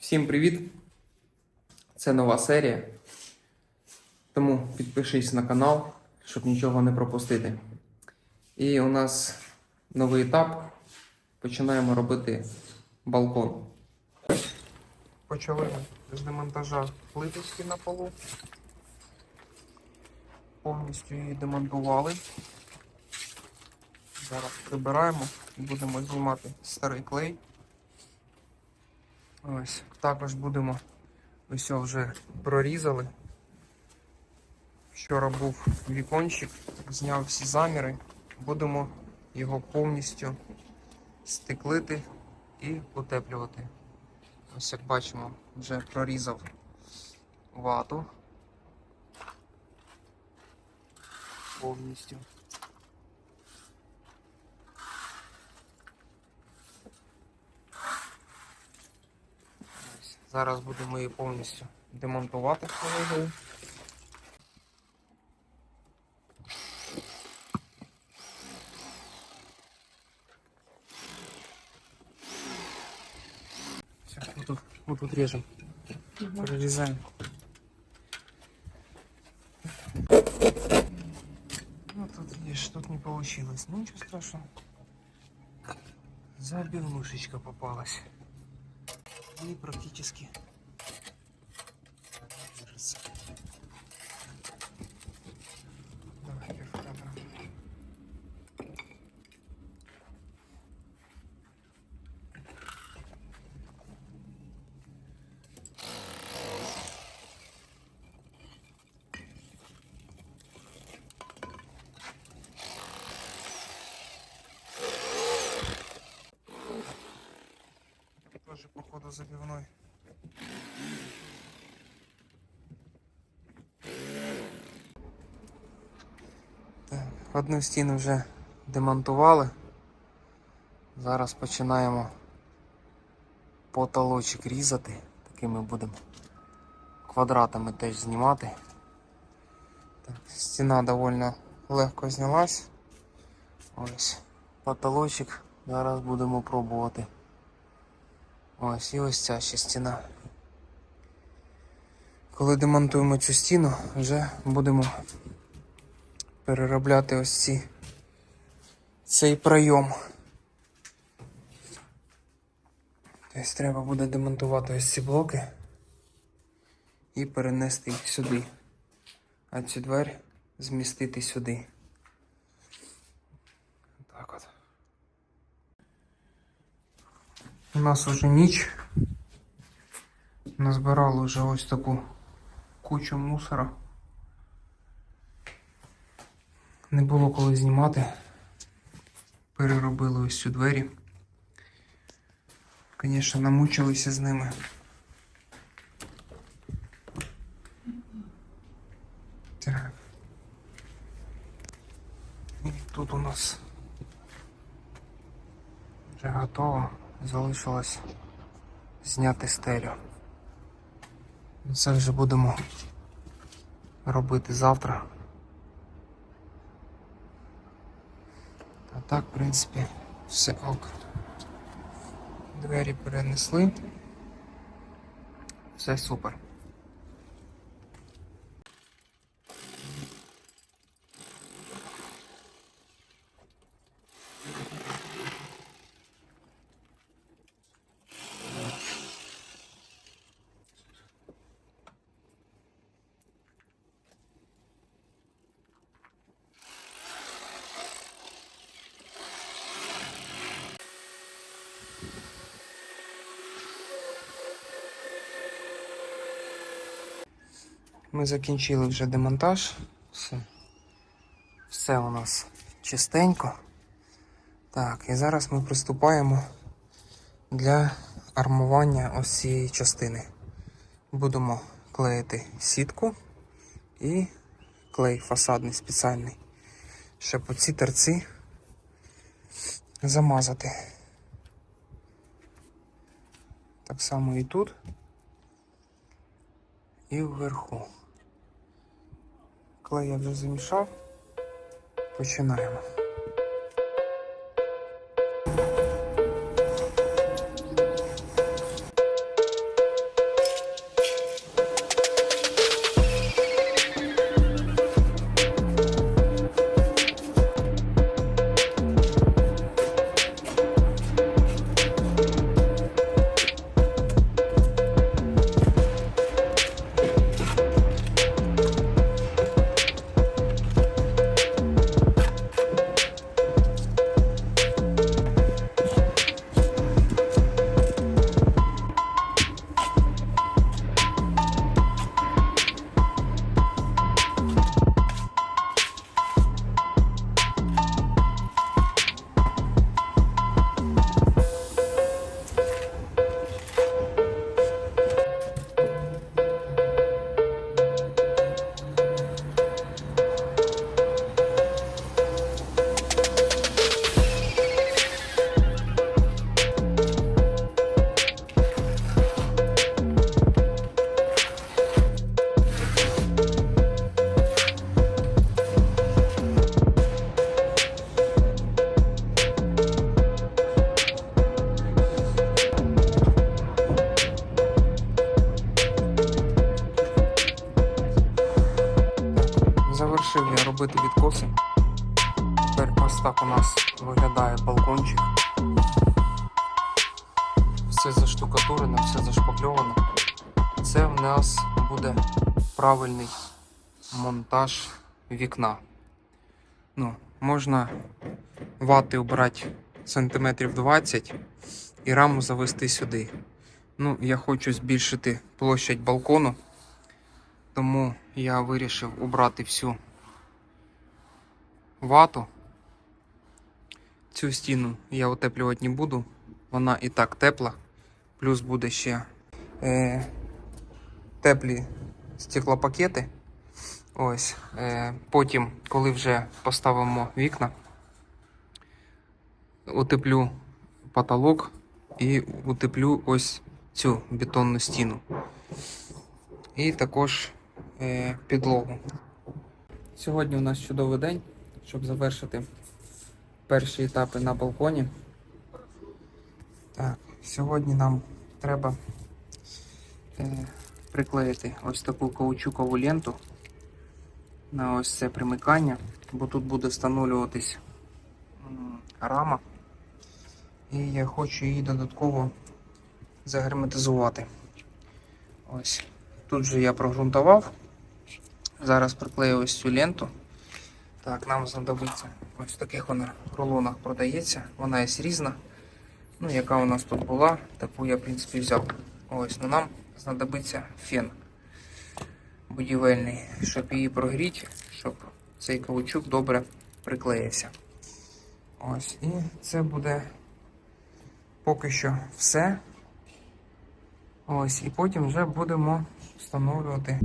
Всім привіт! Це нова серія. Тому підпишись на канал, щоб нічого не пропустити. І у нас новий етап. Починаємо робити балкон. Почали з демонтажа плиточки на полу. Повністю її демонтували. Зараз прибираємо і будемо знімати старий клей. Ось, також будемо ось вже прорізали. Вчора був вікончик, зняв всі заміри. Будемо його повністю стеклити і утеплювати. Ось як бачимо, вже прорізав вату повністю. Зараз будемо її повністю демонтувати колегою. Все, вот тут, вот тут режем. Прорезаем. Ну тут видишь, тут не получилось. Ну ничего страшного. Забивнушечка попалась. И практически Тоже походу забивной. Так, одну стіну вже демонтували. Зараз починаємо потолочок різати. Такими будемо квадратами теж знімати. Так, стіна доволі легко знялась. Ось потолочок. Зараз будемо пробувати. Ось і ось ця ще стіна. Коли демонтуємо цю стіну, вже будемо переробляти ось ці цей пройом. Тобто треба буде демонтувати ось ці блоки і перенести їх сюди. А цю двері змістити сюди. Так от. У нас уже ніч. Назбирали вже ось таку кучу мусора. Не було коли знімати. Переробили ось цю двері. Звісно, намучилися з ними. Так. І тут у нас вже готово. Залишилось зняти стелю. Це вже будемо робити завтра. А так, в принципі, все ок. Двері перенесли. Все супер. Ми закінчили вже демонтаж. Все. Все у нас чистенько. Так, і зараз ми приступаємо для армування ось цієї частини. Будемо клеїти сітку і клей фасадний спеціальний, щоб оці торці замазати. Так само і тут, і вверху. Клей я вже замішав. Починаємо. Робити відкоси. Тепер ось так у нас виглядає балкончик. Все заштукатурено, все зашпакльовано. Це в нас буде правильний монтаж вікна. Ну, можна вати обрати сантиметрів 20 і раму завести сюди. Ну, я хочу збільшити площадь балкону, тому я вирішив убрати всю вату. Цю стіну я утеплювати не буду, вона і так тепла, плюс буде ще е, теплі стеклопакети. Ось. Е, потім, коли вже поставимо вікна, утеплю потолок і утеплю ось цю бетонну стіну. І також е, підлогу. Сьогодні у нас чудовий день, щоб завершити перші етапи на балконі. Так, сьогодні нам треба е, приклеїти ось таку каучукову ленту на ось це примикання, бо тут буде встановлюватись рама. І я хочу її додатково загерметизувати. Ось. Тут же я прогрунтував. Зараз приклею ось цю ленту. Так, нам знадобиться ось в таких вона рулонах продається. Вона є різна. Ну, яка у нас тут була, таку я, в принципі, взяв. Ось, ну нам знадобиться фен будівельний, щоб її прогріти, щоб цей каучук добре приклеївся. Ось, і це буде поки що все. Ось, і потім вже будемо встановлювати